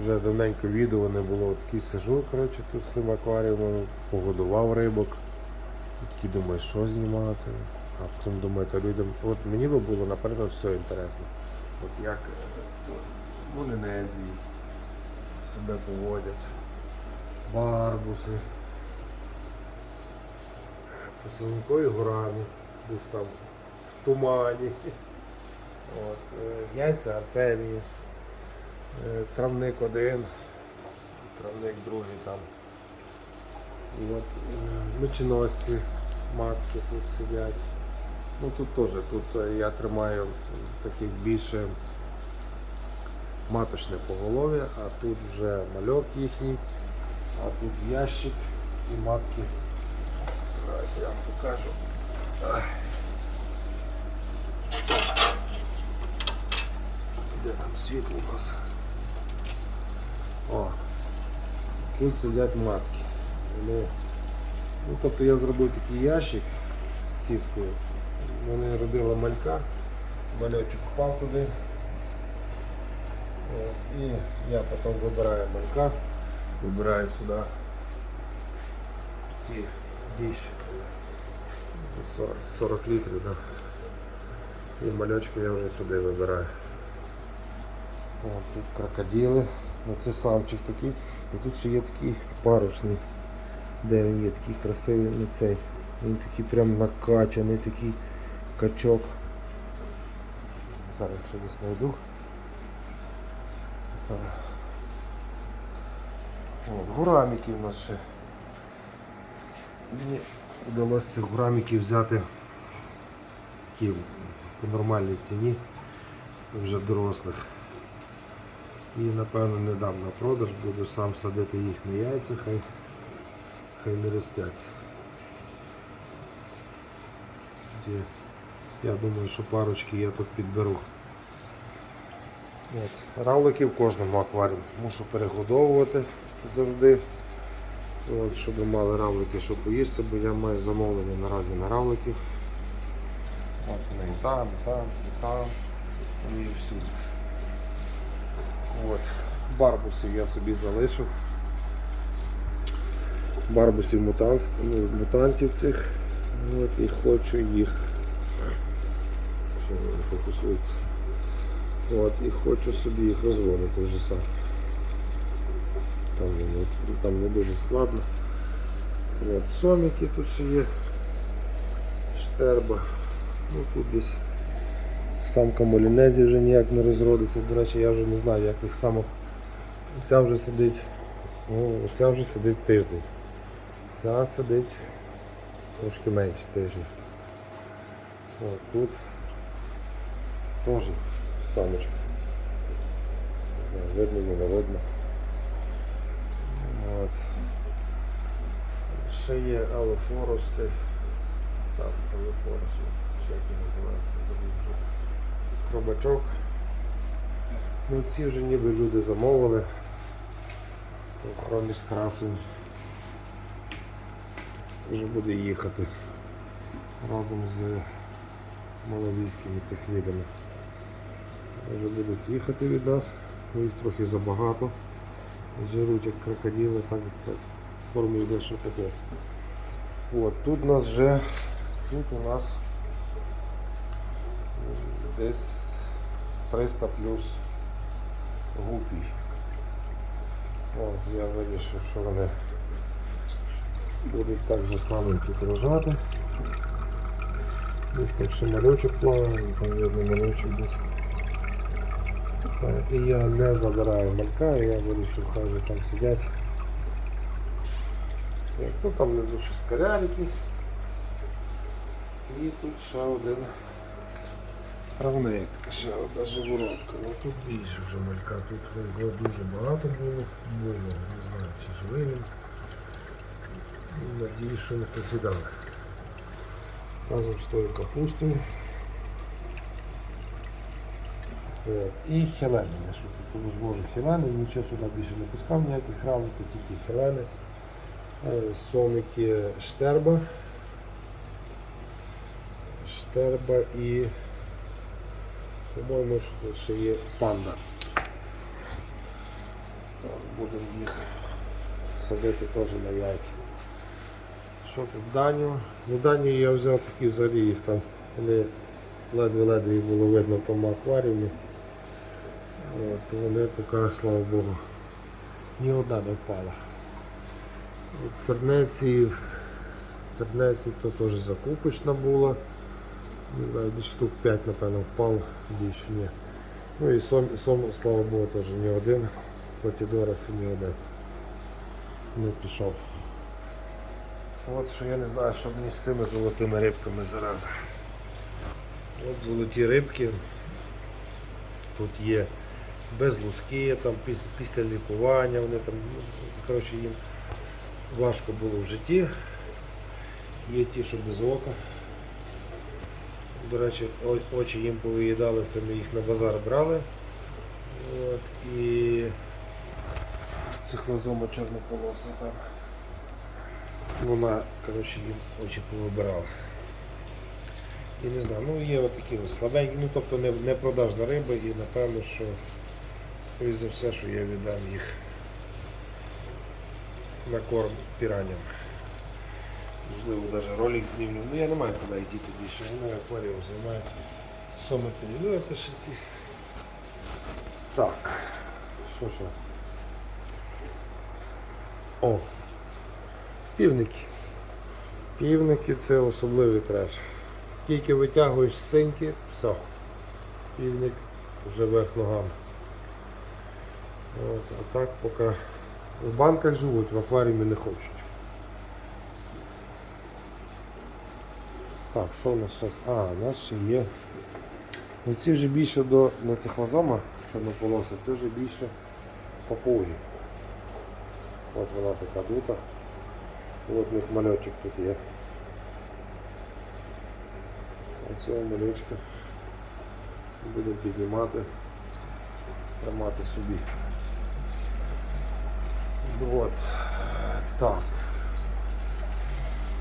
Вже давненько відео не було. Такий сижу, коротше, тут з цим акваріумом, погодував рибок. І такий думаю, що знімати. А потім думаю, то людям. От мені би було, наприклад, все інтересно. От як е, в Полінезії себе поводять, барбуси, поцілункові горами, десь там в тумані. От, е, яйця Артемії, травник один, травник другий там. От е, меченосці, матки тут сидять. Ну тут теж, тут е, я тримаю таких більше маточне поголов'я, а тут вже мальок їхній, а тут ящик і матки. Давайте я вам покажу. Де там світло у нас? О, тут сидять матки. Вони, ну, тобто я зробив такий ящик з сіткою. Вони родила малька, мальочок впав туди. От, і я потім вибираю малька, вибираю сюди ці більше 40, 40 літрів, да. і мальочка я вже сюди вибираю. От, тут крокодили, оце самчик такий. І тут ще є такий парусний, де він є такий красивий не цей. Він такий прям накачаний, такий качок. Зараз якщо десь знайду. Так. О, гураміки в нас ще. Мені вдалося цих гураміків взяти такі по нормальній ціні, вже дорослих. І напевно не дам на продаж, буду сам садити їхні яйця, хай, хай не ростяться. Я думаю, що парочки я тут підберу. От. Равлики в кожному акваріумі. Мушу перегодовувати завжди. От, щоб мали равлики, що поїсти, бо я маю замовлення наразі на равликів. От вони і там, і там, і там, вони і всюди. От. Барбусів я собі залишив. Барбусів ну, мутантів цих. От, і хочу їх. Що вони фокусуються. От, і хочу собі їх розводити вже сам. Там не, там не дуже складно. От, соміки тут ще є. Штерба. Ну тут десь самка молінезі вже ніяк не розродиться. До речі, я вже не знаю, як їх самок. Ця вже сидить. Ну, ця вже сидить тиждень. Ця сидить трошки менше тижня. От, тут теж самочка. Видно, не видно. От. Ще є алофороси. Так, алофороси. Ще як називається, забув вже. Хробачок. Ну ці вже ніби люди замовили. Хроміс красень. Вже буде їхати разом з маловійськими цихлідами. Вже будуть їхати від нас, їх трохи забагато. Жируть як крокодили, так, так форму йде, що капець. От, тут у нас вже тут у нас десь 300 плюс гупій. От, я вирішив, що вони будуть так же само тут рожати. Десь там ще мальочок плаває, там видно мальочок десь. І я не забираю малька, я вирішив, хай вже там сидять. Так, ну там внизу ще скорярики. І тут ще один травник, ще одна живородка. Ну тут більше вже малька, тут його дуже багато було, було, не знаю чи живий він. Надіюсь, що не посідали. Разом з тою капустою. І хелени. Я що тут зможу хелени, нічого сюди більше не пускав, ніяких равликів, тільки хелени. Е, Сомики штерба. Штерба і, по-моєму, ще є панда. будемо їх садити теж на яйця. Що тут Даню? Ну Даню я взяв такі взагалі їх там. Вони ледве-ледве їх було видно в тому акваріумі. От, вони поки, слава Богу, ні одна не впала. Тернеці, тернеці то теж закупочна була. Не знаю, десь штук 5, напевно, впав, більше ні. Ну і сом, сом слава Богу, теж ні один. Платідорас ні один. Не пішов. От що я не знаю, що мені з цими золотими рибками зараз. От золоті рибки. Тут є без луски, там піс- після лікування, вони там, ну, коротше, їм важко було в житті. Є ті, що без ока. До речі, очі їм повиїдали, це ми їх на базар брали. От, і цихлозома чорнополоса там. Вона, коротше, їм очі повибирала. І не знаю, ну є от ось слабенькі, ну тобто не, не продажна риба і напевно, що скоріш за все, що я віддам їх на корм піраням. Можливо, навіть ролик знімлю. Ну я не маю куди йти тоді ще, вони акваріум займають. Соми перевірити ще ці. Так. Що що? О! Півники. Півники це особливий треш. Тільки витягуєш синьки, все. Півник вже вверх ногами. От, а так поки в банках живуть, в акваріумі не хочуть. Так, що у нас зараз? А, у нас ще є. Ну ці вже більше до на цих лазома чорнополоса, це вже більше папуги. От вона така дута. От в них мальочок тут є. Оцього малючка будемо піднімати, тримати собі. От. Так.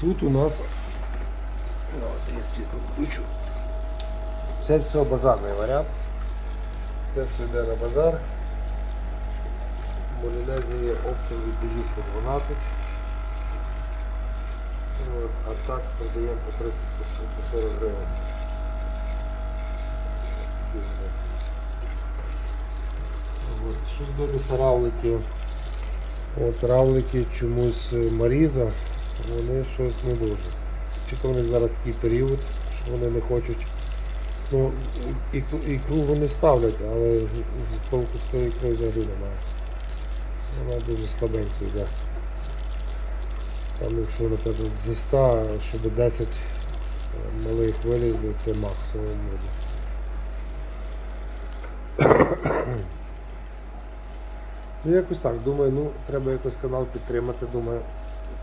Тут у нас от я світло включу. Це все базарний варіант. Це все йде на базар. В Молінезії оптом віддають по 12. От, а так продаємо по 30 по- по 40 гривень. Що здобуться равлики? От равлики чомусь е, Маріза, вони щось не дуже. То вони зараз такий період, що вони не хочуть. Ну, ікру, вони ставлять, але толку з тої ікри взагалі немає. Вона дуже слабенька йде. Там якщо, наприклад, зі 100, щоб 10 малих вилізли, це максимум буде. Ну якось так, думаю, ну треба якось канал підтримати, думаю,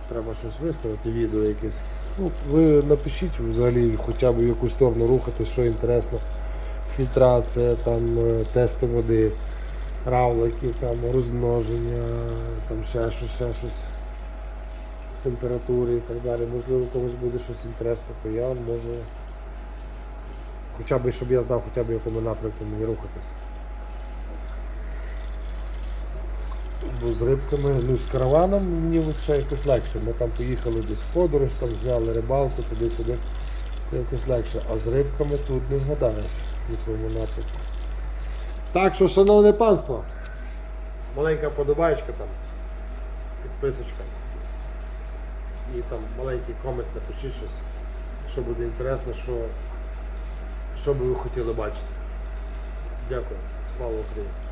треба щось виставити, відео якесь. Ну, ви напишіть взагалі хоча б в яку сторону рухати, що інтересно. Фільтрація, там, е, тести води, равлики, там, розмноження, там ще щось, ще щось, температури і так далі. Можливо, комусь буде щось інтересне, то я можу. Хоча б, щоб я знав, хоча б в якому напрямку мені рухатись. Бо з рибками, ну з караваном мені ще якось легше. Ми там поїхали десь в подорож, там взяли рибалку туди-сюди. Якось легше. А з рибками тут не вгадаєш в якому напрямку. Так що, шановне панство, маленька подобаєчка там, підписочка. І там маленький комент напишіть щось, що буде інтересно, що, що би ви хотіли бачити. Дякую. Слава Україні!